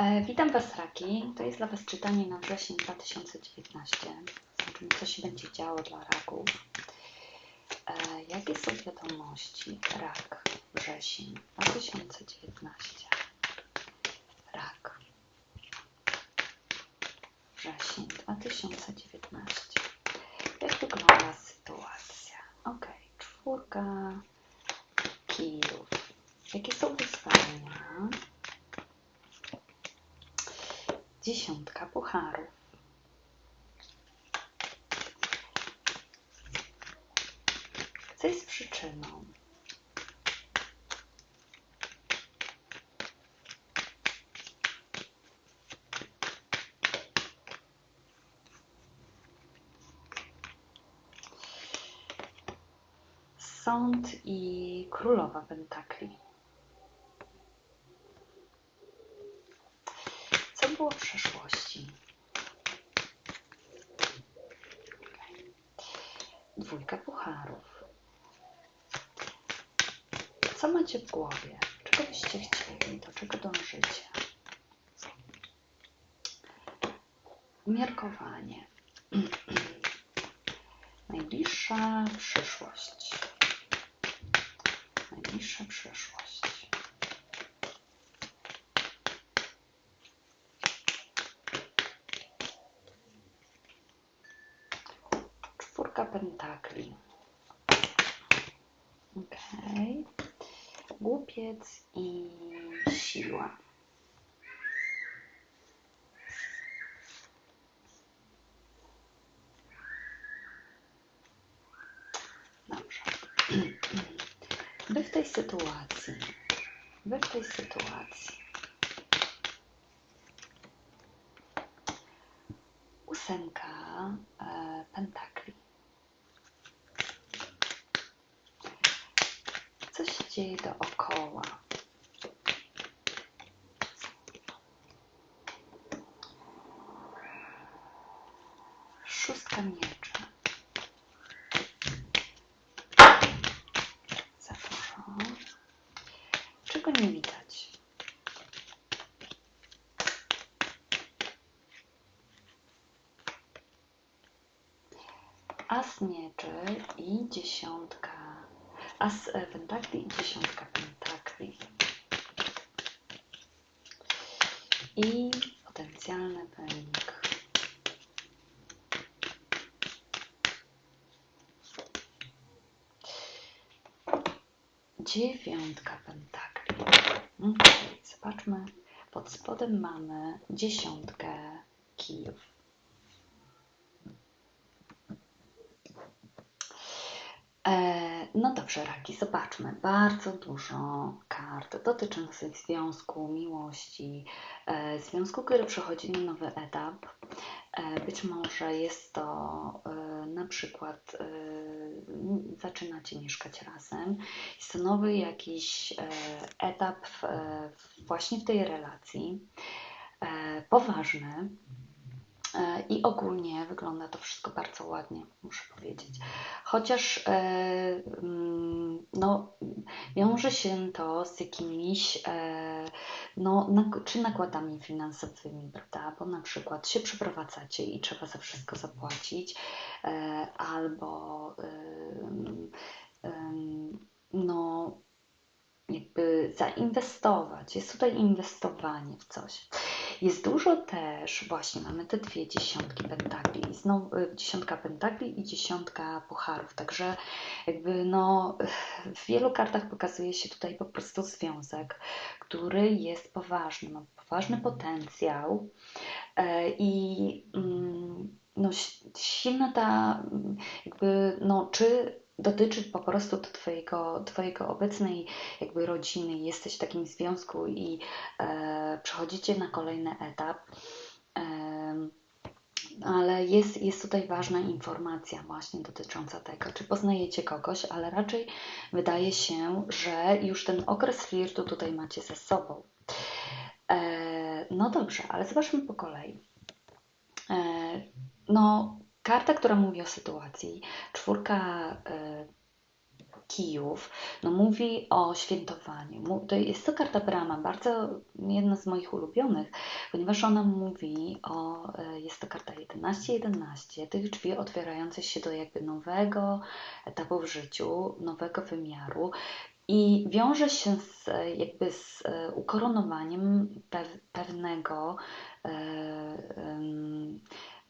E, witam Was, Raki. To jest dla Was czytanie na wrzesień 2019. Zobaczymy, co się będzie działo dla raków. E, jakie są wiadomości? Rak, wrzesień 2019. Rak. Wrzesień 2019. Jak wygląda sytuacja? Ok, czwórka kijów. Jakie są wyzwania? Dziesiątka pucharów. Co jest przyczyną? Sąd i królowa pentakli. Co było w przeszłości? Dwójka pucharów. Co macie w głowie? Czego byście chcieli? Do czego dążycie? Umiarkowanie. Najbliższa przyszłość. Najbliższa przyszłość. Czwórka pentakli. Okej. Głupiec i siła. Dobrze. Wy w tej sytuacji, wy w tej sytuacji ósemka e, pentakli. Co się dzieje dookoła? Szóstka miecza. Za. Czego nie widać? As mieczy i dziesiątka. As e, pentakli i dziesiątka pentakli. I potencjalny wynik. Dziewiątka pentakli. Okay, zobaczmy. Pod spodem mamy dziesiątkę kijów. No dobrze, Raki, zobaczmy. Bardzo dużo kart dotyczących związku, miłości, e, związku, który przechodzi na nowy etap. E, być może jest to e, na przykład zaczynacie mieszkać razem. Jest to nowy jakiś etap właśnie w tej relacji. Poważny. E, I ogólnie wygląda to wszystko bardzo ładnie, muszę powiedzieć. Chociaż e, mm, no, wiąże się to z jakimiś e, no, czy nakładami finansowymi, prawda? Bo na przykład się przeprowadzacie i trzeba za wszystko zapłacić, albo no, jakby zainwestować. Jest tutaj inwestowanie w coś. Jest dużo też, właśnie mamy te dwie dziesiątki pentakli, znowu y, dziesiątka pentakli i dziesiątka pucharów, także jakby no w wielu kartach pokazuje się tutaj po prostu związek, który jest poważny, ma poważny potencjał e, i mm, no si- silna ta jakby no czy dotyczy po prostu to twojego, twojego obecnej jakby rodziny, jesteś w takim związku i e, przechodzicie na kolejny etap. E, ale jest, jest tutaj ważna informacja właśnie dotycząca tego, czy poznajecie kogoś, ale raczej wydaje się, że już ten okres flirtu tutaj macie ze sobą. E, no dobrze, ale zobaczmy po kolei. E, no, karta, która mówi o sytuacji, czwórka e, kijów, no mówi o świętowaniu. To jest to karta Brama, bardzo jedna z moich ulubionych, ponieważ ona mówi o, e, jest to karta 11-11, tych drzwi otwierających się do jakby nowego etapu w życiu, nowego wymiaru, i wiąże się z, jakby z e, ukoronowaniem pewnego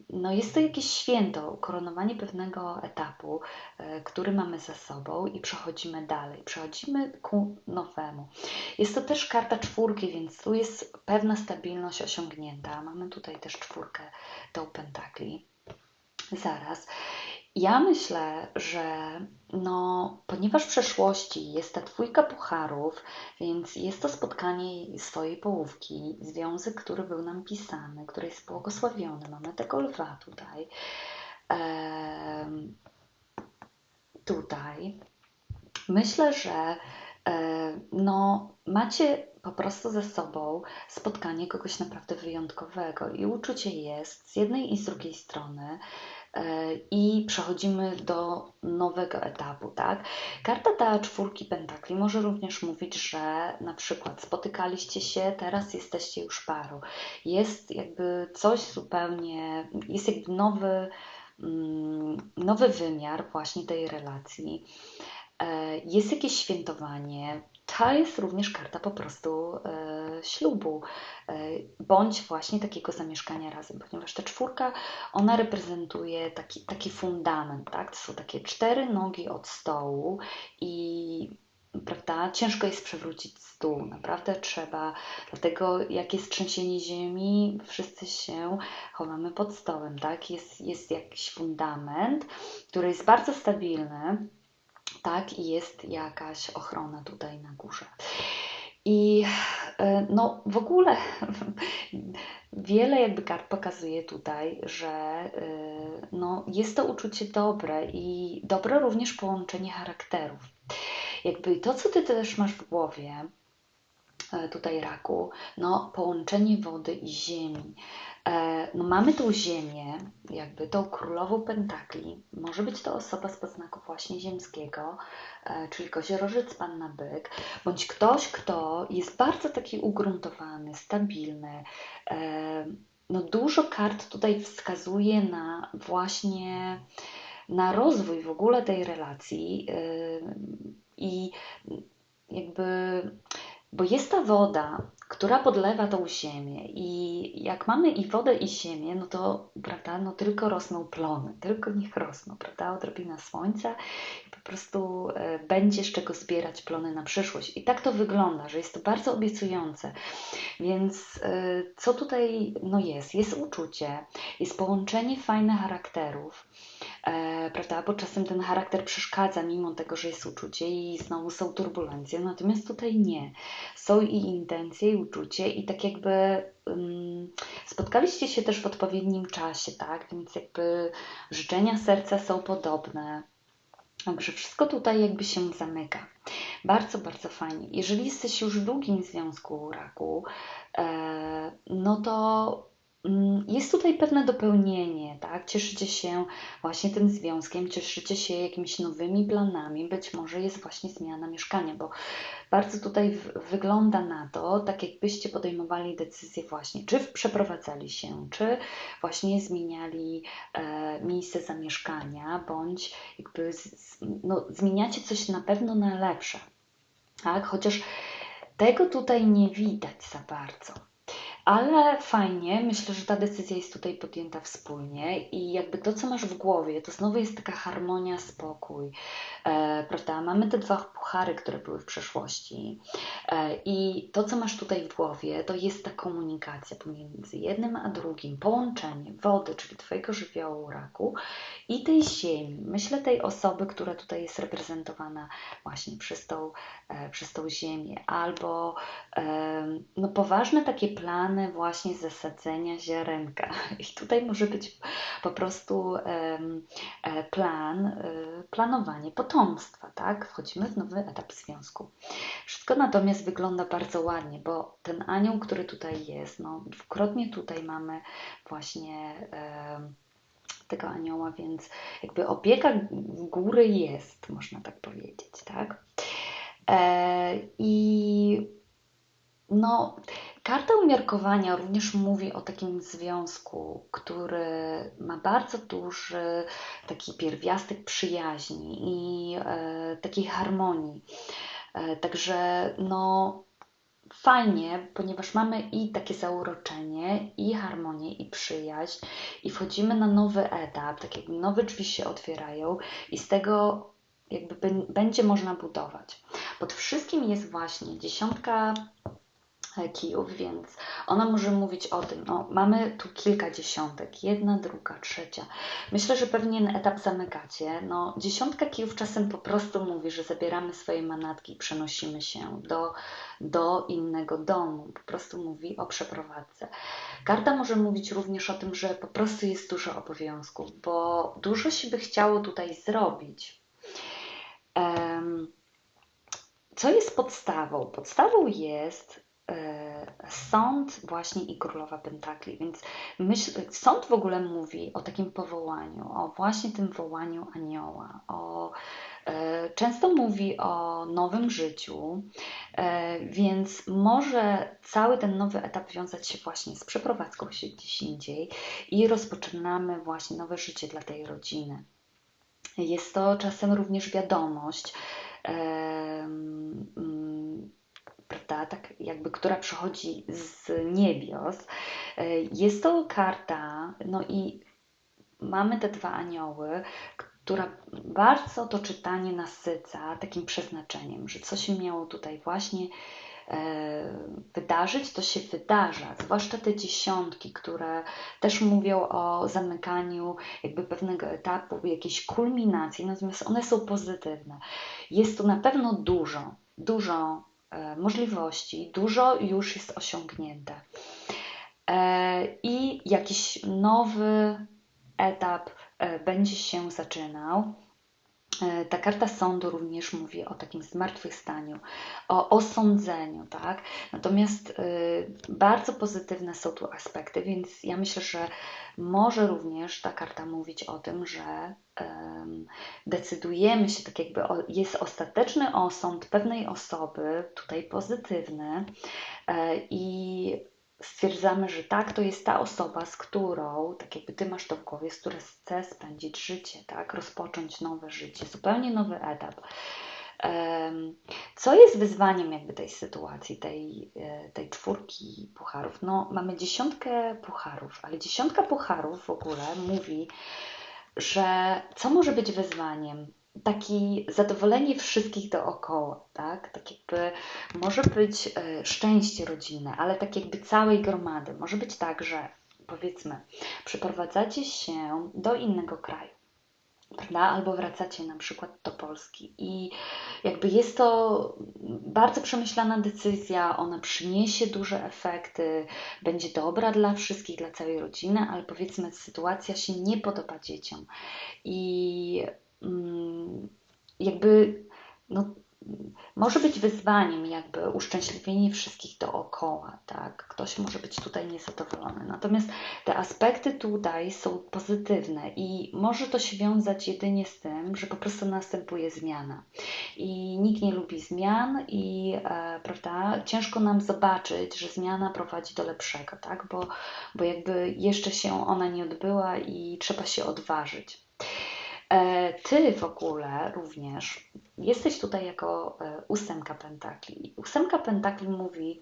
no jest to jakieś święto, ukoronowanie pewnego etapu, e, który mamy za sobą i przechodzimy dalej, przechodzimy ku nowemu. Jest to też karta czwórki, więc tu jest pewna stabilność osiągnięta. Mamy tutaj też czwórkę tą pentakli. Zaraz. Ja myślę, że no, ponieważ w przeszłości jest ta dwójka pucharów, więc jest to spotkanie swojej połówki, związek, który był nam pisany, który jest błogosławiony. Mamy tego lwa tutaj. Ehm, tutaj. Myślę, że e, no, macie po prostu ze sobą spotkanie kogoś naprawdę wyjątkowego i uczucie jest z jednej i z drugiej strony i przechodzimy do nowego etapu, tak? Karta ta czwórki pentakli może również mówić, że na przykład spotykaliście się, teraz jesteście już parą. Jest jakby coś zupełnie, jest jakby nowy, mm, nowy wymiar właśnie tej relacji. E, jest jakieś świętowanie, to jest również karta po prostu e, ślubu, e, bądź właśnie takiego zamieszkania razem, ponieważ ta czwórka, ona reprezentuje taki, taki fundament, tak? To są takie cztery nogi od stołu i prawda, ciężko jest przewrócić stół, naprawdę trzeba, dlatego jak jest trzęsienie ziemi, wszyscy się chowamy pod stołem, tak? Jest, jest jakiś fundament, który jest bardzo stabilny, tak, i jest jakaś ochrona tutaj na górze. I e, no w ogóle wiele jakby kart pokazuje tutaj, że e, no, jest to uczucie dobre i dobre również połączenie charakterów. Jakby to, co ty też masz w głowie, tutaj raku, no połączenie wody i ziemi. E, no mamy tą ziemię, jakby tą królową pentakli. Może być to osoba z poznaku właśnie ziemskiego, e, czyli koziorożec, panna byk, bądź ktoś, kto jest bardzo taki ugruntowany, stabilny. E, no dużo kart tutaj wskazuje na właśnie na rozwój w ogóle tej relacji i bo jest ta woda, która podlewa tą ziemię. I jak mamy i wodę, i ziemię, no to, prawda, no tylko rosną plony, tylko niech rosną, prawda, odrobina słońca i po prostu e, będzie z czego zbierać plony na przyszłość. I tak to wygląda, że jest to bardzo obiecujące. Więc e, co tutaj no jest? Jest uczucie, jest połączenie fajnych charakterów, prawda, bo czasem ten charakter przeszkadza mimo tego, że jest uczucie i znowu są turbulencje, natomiast tutaj nie. Są i intencje, i uczucie i tak jakby spotkaliście się też w odpowiednim czasie, tak, więc jakby życzenia serca są podobne, Także wszystko tutaj jakby się zamyka. Bardzo, bardzo fajnie. Jeżeli jesteś już w długim związku raku, e, no to jest tutaj pewne dopełnienie, tak? Cieszycie się właśnie tym związkiem, cieszycie się jakimiś nowymi planami, być może jest właśnie zmiana mieszkania, bo bardzo tutaj wygląda na to, tak jakbyście podejmowali decyzję właśnie, czy przeprowadzali się, czy właśnie zmieniali e, miejsce zamieszkania, bądź jakby z, no, zmieniacie coś na pewno na lepsze, tak? Chociaż tego tutaj nie widać za bardzo. Ale fajnie, myślę, że ta decyzja jest tutaj podjęta wspólnie i jakby to, co masz w głowie, to znowu jest taka harmonia, spokój, e, prawda? Mamy te dwa puchary, które były w przeszłości e, i to, co masz tutaj w głowie, to jest ta komunikacja pomiędzy jednym a drugim, połączenie wody, czyli Twojego żywiołu raku i tej ziemi. Myślę tej osoby, która tutaj jest reprezentowana właśnie przez tą, e, przez tą ziemię, albo no, poważne takie plany, właśnie zasadzenia ziarenka. I tutaj może być po prostu e, plan, e, planowanie potomstwa, tak? Wchodzimy w nowy etap związku. Wszystko natomiast wygląda bardzo ładnie, bo ten anioł, który tutaj jest, no dwukrotnie tutaj mamy właśnie tego anioła, więc jakby opieka góry jest, można tak powiedzieć, tak? E, I no, karta umiarkowania również mówi o takim związku, który ma bardzo duży taki pierwiastek przyjaźni i e, takiej harmonii. E, także no, fajnie, ponieważ mamy i takie zauroczenie, i harmonię, i przyjaźń, i wchodzimy na nowy etap, tak jakby nowe drzwi się otwierają, i z tego jakby będzie można budować. Pod wszystkim jest właśnie dziesiątka kijów, więc ona może mówić o tym, no mamy tu kilka dziesiątek, jedna, druga, trzecia. Myślę, że pewnie etap zamykacie. No, dziesiątka kijów czasem po prostu mówi, że zabieramy swoje manatki i przenosimy się do, do innego domu. Po prostu mówi o przeprowadzce. Karta może mówić również o tym, że po prostu jest dużo obowiązków, bo dużo się by chciało tutaj zrobić. Co jest podstawą? Podstawą jest sąd właśnie i królowa pentakli, więc myśl, sąd w ogóle mówi o takim powołaniu, o właśnie tym wołaniu anioła, o, e, często mówi o nowym życiu, e, więc może cały ten nowy etap wiązać się właśnie z przeprowadzką się gdzieś indziej i rozpoczynamy właśnie nowe życie dla tej rodziny. Jest to czasem również wiadomość, prawda, tak jakby, która przychodzi z niebios. E, jest to karta, no i mamy te dwa anioły, która bardzo to czytanie nasyca takim przeznaczeniem, że co się miało tutaj właśnie E, wydarzyć, to się wydarza. Zwłaszcza te dziesiątki, które też mówią o zamykaniu jakby pewnego etapu, jakiejś kulminacji, natomiast one są pozytywne. Jest tu na pewno dużo, dużo możliwości, dużo już jest osiągnięte. E, I jakiś nowy etap będzie się zaczynał E, ta karta sądu również mówi o takim zmartwychwstaniu, o osądzeniu, tak? Natomiast y, bardzo pozytywne są tu aspekty, więc ja myślę, że może również ta karta mówić o tym, że decydujemy się, tak jakby jest ostateczny osąd pewnej osoby, tutaj pozytywny y, i stwierdzamy, że tak, to jest ta osoba, z którą, tak jakby ty masz to w głowie, z którą chce spędzić życie, tak, rozpocząć nowe życie, zupełnie nowy etap. Co jest wyzwaniem jakby tej sytuacji, tej, e, tej czwórki pucharów? No, mamy dziesiątkę pucharów, ale dziesiątka pucharów w ogóle mówi, że co może być wyzwaniem? Taki zadowolenie wszystkich dookoła, tak? Tak jakby może być e, szczęście rodzinne, ale tak jakby całej gromady. Może być tak, że powiedzmy, przeprowadzacie się do innego kraju, prawda? Albo wracacie na przykład do Polski i jakby jest to bardzo przemyślana decyzja, ona przyniesie duże efekty, będzie dobra dla wszystkich, dla całej rodziny, ale powiedzmy sytuacja się nie podoba dzieciom i jakby no, może być wyzwaniem jakby uszczęśliwienie wszystkich dookoła, tak? Ktoś może być tutaj niezadowolony. Natomiast te aspekty tutaj są pozytywne i może to się wiązać jedynie z tym, że po prostu następuje zmiana. I nikt nie lubi zmian i e, prawda, ciężko nam zobaczyć, że zmiana prowadzi do lepszego, tak? Bo, bo jakby jeszcze się ona nie odbyła i trzeba się odważyć. E, ty w ogóle również jesteś tutaj jako e, ósemka pentakli. Ósemka pentakli mówi,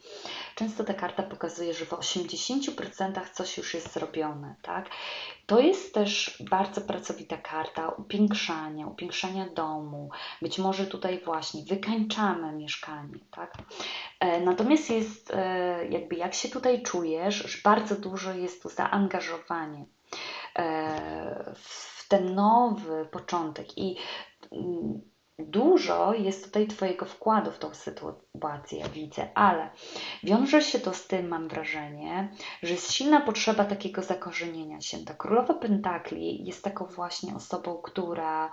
często ta karta pokazuje, że w 80% coś już jest zrobione, tak? To jest też bardzo pracowita karta upiększania, upiększania domu. Być może tutaj właśnie wykańczamy mieszkanie, tak? E, natomiast jest jakby jak się tutaj czujesz, że bardzo dużo jest tu zaangażowanie w ten nowy początek i mm, dużo jest tutaj Twojego wkładu w tą sytuację, ja widzę, ale wiąże się to z tym, mam wrażenie, że jest silna potrzeba takiego zakorzenienia się. Ta królowa Pentakli jest taką właśnie osobą, która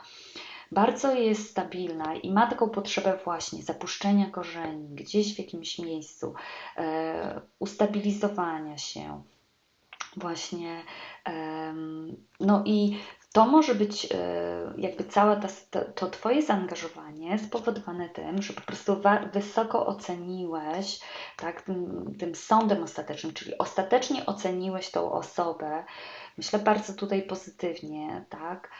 bardzo jest stabilna i ma taką potrzebę właśnie zapuszczenia korzeni gdzieś w jakimś miejscu, e, ustabilizowania się właśnie. No i to może być e, jakby całe to, to Twoje zaangażowanie spowodowane tym, że po prostu wysoko oceniłeś tak, tym, tym sądem ostatecznym, czyli ostatecznie oceniłeś tą osobę, myślę bardzo tutaj pozytywnie, tak?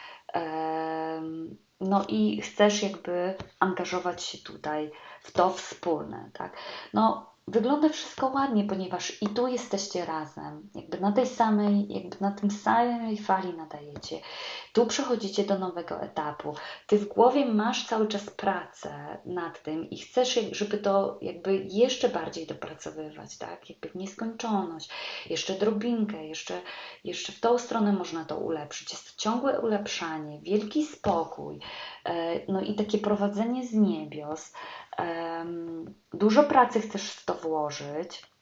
No i chcesz jakby angażować się tutaj w to wspólne, tak? No, wygląda wszystko ładnie, ponieważ i tu jesteście razem, jakby na tej samej, jakby na tym samej fali nadajecie. Tu przechodzicie do nowego etapu. Ty w głowie masz cały czas pracę nad tym i chcesz, żeby to jakby jeszcze bardziej dopracowywać, tak? Jakby w nieskończoność, jeszcze drobinkę, jeszcze, jeszcze w tą stronę można to ulepszyć. Jest ciągłe ulepszanie, wielki spokój, e, no i takie prowadzenie z niebios. Dużo pracy chcesz w to włożyć.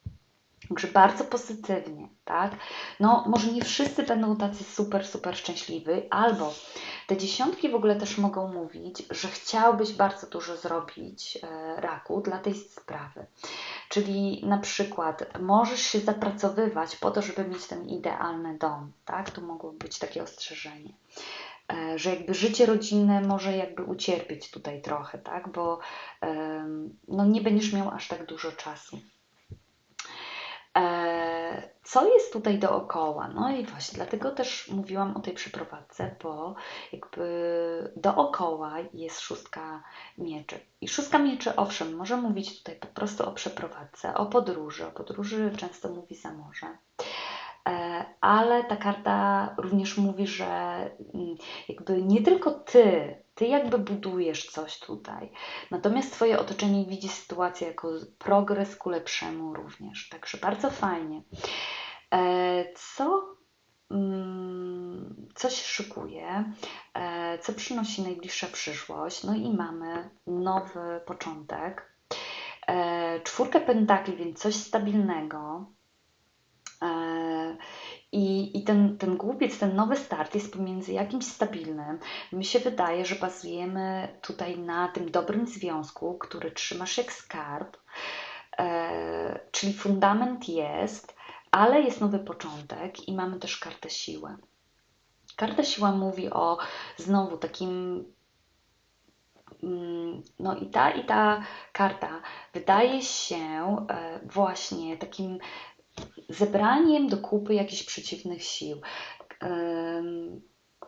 Także bardzo pozytywnie, tak? No, może nie wszyscy będą tacy super, super szczęśliwi, albo te dziesiątki w ogóle też mogą mówić, że chciałbyś bardzo dużo zrobić e, raku dla tej sprawy. Czyli na przykład możesz się zapracowywać po to, żeby mieć ten idealny dom, tak? Tu mogło być takie ostrzeżenie. E, że jakby życie rodzinne może jakby ucierpieć tutaj trochę, tak? Bo no nie będziesz miał aż tak dużo czasu. E, co jest tutaj dookoła? No i właśnie dlatego też mówiłam o tej przeprowadzce, bo jakby dookoła jest szóstka mieczy. I szóstka mieczy, owszem, może mówić tutaj po prostu o przeprowadzce, o podróży. O podróży często mówi za morze. E, ale ta karta również mówi, że mm, jakby nie tylko ty, ty jakby budujesz coś tutaj, natomiast twoje otoczenie widzi sytuację jako progres ku lepszemu również. Także bardzo fajnie. E, co, mm, co się szykuje, e, co przynosi najbliższa przyszłość? No i mamy nowy początek. Czwórkę pentakli, więc coś stabilnego, I, ten, ten głupiec, ten nowy start jest pomiędzy jakimś stabilnym. Mi się wydaje, że bazujemy tutaj na tym dobrym związku, który trzymasz jak skarb, e, czyli fundament jest, ale jest nowy początek i mamy też kartę siły. Karta siła mówi o znowu takim mm, no i ta i ta karta wydaje się e, właśnie takim zebraniem do kupy jakichś przeciwnych sił.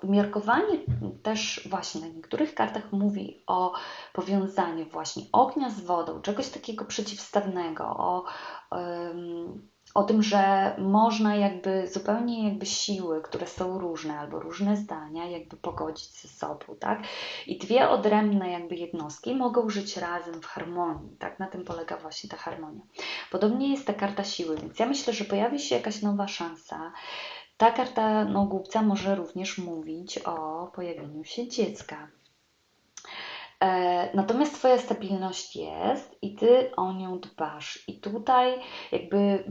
Umiarkowanie też właśnie na niektórych kartach mówi o powiązaniu właśnie ognia z wodą, czegoś takiego przeciwstawnego, o o tym, że można jakby zupełnie jakby siły, które są różne albo różne zdania, jakby pogodzić ze sobą, tak? I dwie odrębne jakby jednostki mogą żyć razem w harmonii, tak? Na tym polega właśnie ta harmonia. Podobnie jest ta karta siły, więc ja myślę, że pojawi się jakaś nowa szansa. Ta karta no, głupca może również mówić o pojawieniu się dziecka. E, natomiast Twoja stabilność jest i Ty o nią dbasz. I tutaj jakby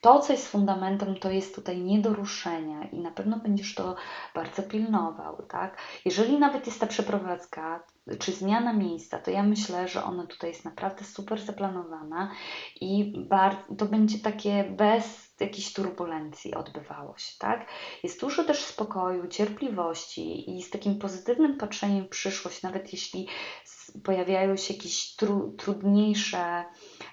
to, co jest fundamentem, to jest tutaj nie do ruszenia i na pewno będziesz to bardzo pilnował, tak? Jeżeli nawet jest ta przeprowadzka czy zmiana miejsca, to ja myślę, że ona tutaj jest naprawdę super zaplanowana i to będzie takie bez jakiejś turbulencji odbywało się, tak? Jest dużo też spokoju, cierpliwości i z takim pozytywnym patrzeniem w przyszłość, nawet jeśli pojawiają się jakieś tru, trudniejsze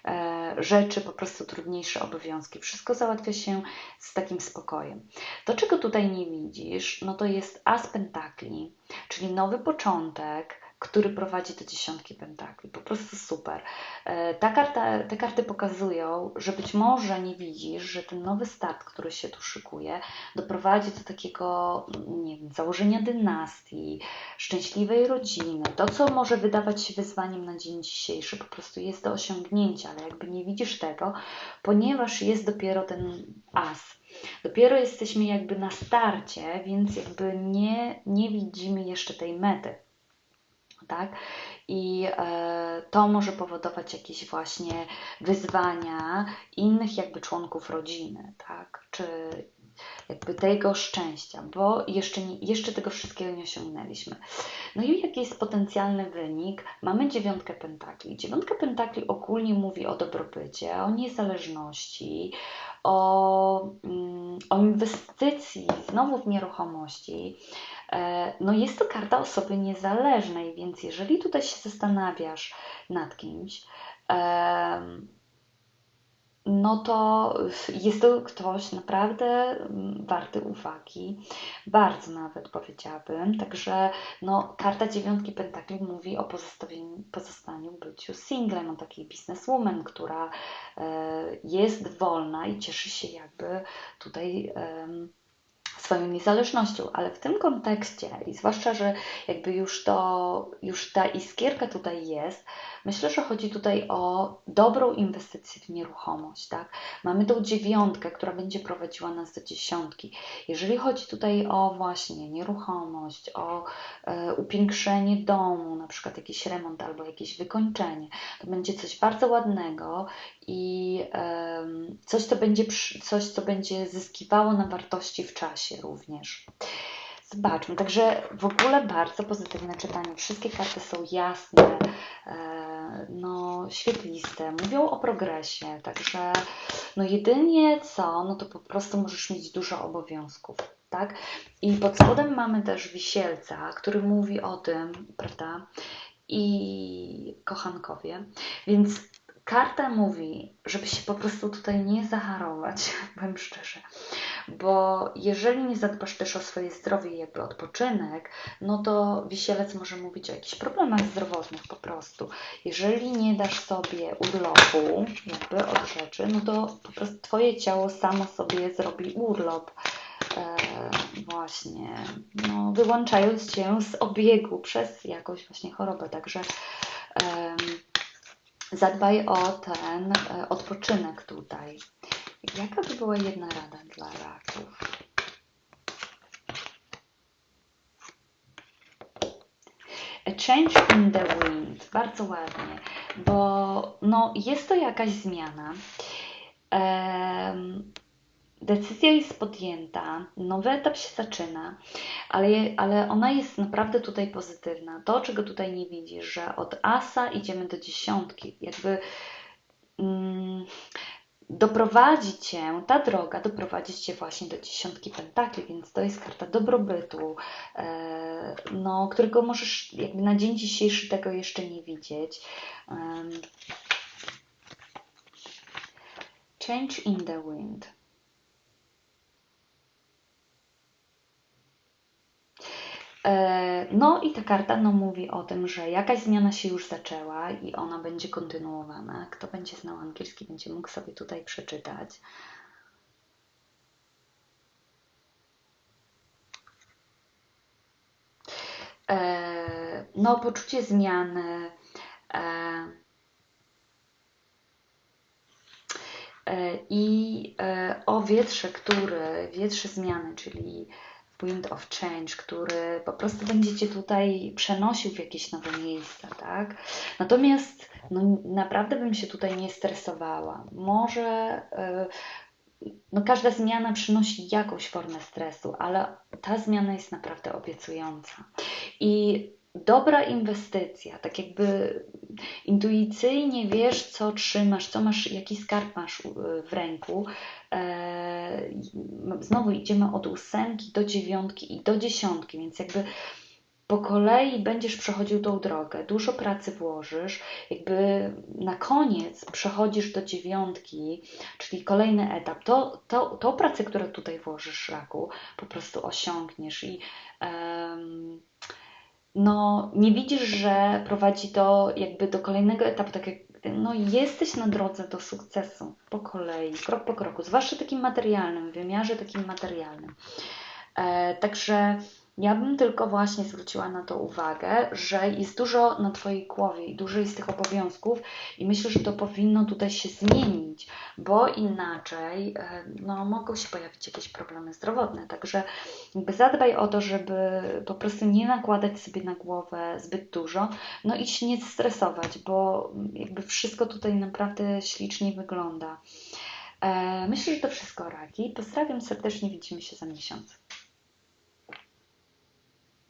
e, rzeczy, po prostu trudniejsze obowiązki. Wszystko załatwia się z takim spokojem. To, czego tutaj nie widzisz, no to jest as pentakli, czyli nowy początek, który prowadzi do dziesiątki pentakli. Po prostu super. E, ta karta, te karty pokazują, że być może nie widzisz, że ten nowy start, który się tu szykuje, doprowadzi do takiego, nie wiem, założenia dynastii, szczęśliwej rodziny. To, co może wydawać się wyzwaniem na dzień dzisiejszy, po prostu jest do osiągnięcia, ale jakby nie widzisz tego, ponieważ jest dopiero ten as. Dopiero jesteśmy jakby na starcie, więc jakby nie, nie widzimy jeszcze tej mety tak? I e, to może powodować jakieś właśnie wyzwania innych jakby członków rodziny, tak? Czy jakby tego szczęścia, bo jeszcze, nie, jeszcze tego wszystkiego nie osiągnęliśmy. No i jaki jest potencjalny wynik? Mamy dziewiątkę pentakli. Dziewiątka pentakli ogólnie mówi o dobrobycie, o niezależności, o, mm, o inwestycji znowu w nieruchomości. E, no jest to karta osoby niezależnej, więc jeżeli tutaj się zastanawiasz nad kimś, no to jest to ktoś naprawdę warty uwagi, bardzo nawet powiedziałabym. Także no, karta dziewiątki pentakli mówi o pozostaniu byciu singlem, o takiej bizneswoman, która e, jest wolna i cieszy się jakby tutaj swoją niezależnością, ale w tym kontekście i zwłaszcza, że jakby już to, już ta iskierka tutaj jest, myślę, że chodzi tutaj o dobrą inwestycję w nieruchomość, tak? Mamy tą dziewiątkę, która będzie prowadziła nas do dziesiątki. Jeżeli chodzi tutaj o właśnie nieruchomość, o e, upiększenie domu, na przykład jakiś remont albo jakieś wykończenie, to będzie coś bardzo ładnego i e, coś, co będzie, coś, co będzie zyskiwało na wartości w czasie również. Zobaczmy, także w ogóle bardzo pozytywne czytanie. Wszystkie karty są jasne, e, no, świetliste, mówią o progresie, także no jedynie co, no to po prostu możesz mieć dużo obowiązków, tak? I pod spodem mamy też wisielca, który mówi o tym, prawda? I kochankowie, więc karta mówi, żeby się po prostu tutaj nie zaharować, powiem szczerze, bo jeżeli nie zadbasz też o swoje zdrowie i jakby odpoczynek, no to wisielec może mówić o jakichś problemach zdrowotnych po prostu. Jeżeli nie dasz sobie urlopu jakby od rzeczy, no to po prostu Twoje ciało samo sobie zrobi urlop. E, właśnie, no, wyłączając Cię z obiegu przez jakąś właśnie chorobę. Także zadbaj o ten e, odpoczynek tutaj. Jaka by była jedna rada dla raków? A change in the wind. Bardzo ładnie, bo no, jest to jakaś zmiana. Um, decyzja jest podjęta, nowy etap się zaczyna, ale, ale ona jest naprawdę tutaj pozytywna. To, czego tutaj nie widzisz, że od asa idziemy do dziesiątki, jakby. Mm, doprowadzi cię, ta droga doprowadzi cię właśnie do dziesiątki pentakli, więc to jest karta dobrobytu, e, no, którego możesz jakby na dzień dzisiejszy tego jeszcze nie widzieć. Change in the wind. No i ta karta no, mówi o tym, że jakaś zmiana się już zaczęła i ona będzie kontynuowana. Kto będzie znał angielski, będzie mógł sobie tutaj przeczytać. E, no, poczucie zmiany. E, I o wietrze, który, wietrze zmiany, czyli Wind of Change, który po prostu będziecie tutaj przenosił w jakieś nowe miejsca, tak? Natomiast no, naprawdę bym się tutaj nie stresowała. Może yy, no, każda zmiana przynosi jakąś formę stresu, ale ta zmiana jest naprawdę obiecująca. I dobra inwestycja, tak jakby intuicyjnie wiesz, co trzymasz, co masz, jaki skarb masz w ręku. E, znowu idziemy od ósemki do dziewiątki i do dziesiątki, więc jakby po kolei będziesz przechodził tą drogę, dużo pracy włożysz, jakby na koniec przechodzisz do dziewiątki, czyli kolejny etap. To, to, tą pracę, którą tutaj włożysz, raku, po prostu osiągniesz i um, no, nie widzisz, że prowadzi to jakby do kolejnego etapu, tak jak no, jesteś na drodze do sukcesu po kolei, krok po kroku, zwłaszcza takim materialnym, w wymiarze takim materialnym. E, także ja bym tylko właśnie zwróciła na to uwagę, że jest dużo na Twojej głowie i dużo jest tych obowiązków i myślę, że to powinno tutaj się zmienić, bo inaczej e, no, mogą się pojawić jakieś problemy zdrowotne. Także jakby zadbaj o to, żeby po prostu nie nakładać sobie na głowę zbyt dużo, no i się nie stresować, bo jakby wszystko tutaj naprawdę ślicznie wygląda. E, myślę, że to wszystko raki. Pozdrawiam serdecznie, widzimy się za miesiąc.